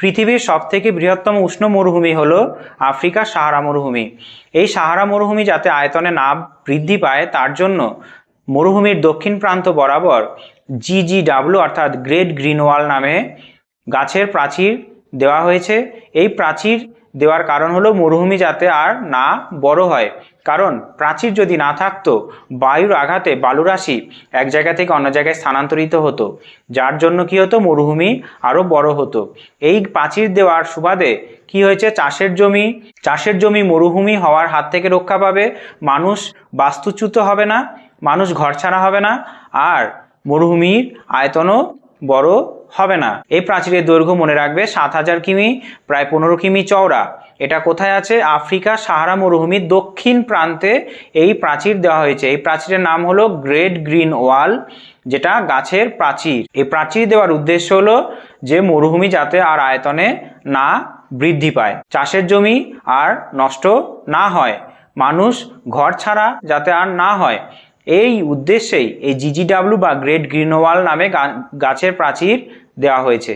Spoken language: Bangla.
পৃথিবীর সবথেকে বৃহত্তম উষ্ণ মরুভূমি হলো আফ্রিকার সাহারা মরুভূমি। এই সাহারা মরুভূমি যাতে আয়তনে না বৃদ্ধি পায়, তার জন্য মরুভূমির দক্ষিণ প্রান্ত বরাবর জিজিডাব্লু অর্থাৎ গ্রেট গ্রিন ওয়াল নামে গাছের প্রাচীর দেওয়া হয়েছে। এই প্রাচীর দেওয়ার কারণ হলো মরুভূমি যাতে আর না বড় হয়। কারণ প্রাচীর যদি না থাকতো, বায়ুর আঘাতে বালুরাশি এক জায়গা থেকে অন্য জায়গায় স্থানান্তরিত হতো। যার জন্য কি হতো? মরুভূমি আরও বড় হতো। এই প্রাচীর দেওয়ার সুবাদে কি হয়েছে? চাষের জমি চাষের জমি মরুভূমি হওয়ার হাত থেকে রক্ষা পাবে। মানুষ বাস্তুচ্যুত হবে না, মানুষ ঘর ছাড়া হবে না। আর মরুভূমির আয়তনও বড় হবে না। এই প্রাচীরের দৈর্ঘ্য মনে রাখবে সাত হাজার কিমি, প্রায় পনেরো কিমি চওড়া। এটা কোথায় আছে? আফ্রিকা, সাহারা মরুভূমির দক্ষিণ প্রান্তে এই প্রাচীর দেওয়া হয়েছে। এই প্রাচীরের নাম হলো গ্রেট গ্রিন ওয়াল, যেটা গাছের প্রাচীর। এই প্রাচীর দেওয়ার উদ্দেশ্য হলো যে মরুভূমি যাতে আর আয়তনে না বৃদ্ধি পায়, চাষের জমি আর নষ্ট না হয়, মানুষ ঘর ছাড়া যাতে আর না হয়। এই উদ্দেশ্যেই এই জিজিডাব্লিউ বা গ্রেট গ্রিন ওয়াল নামে গাছের প্রাচীর দেওয়া হয়েছে।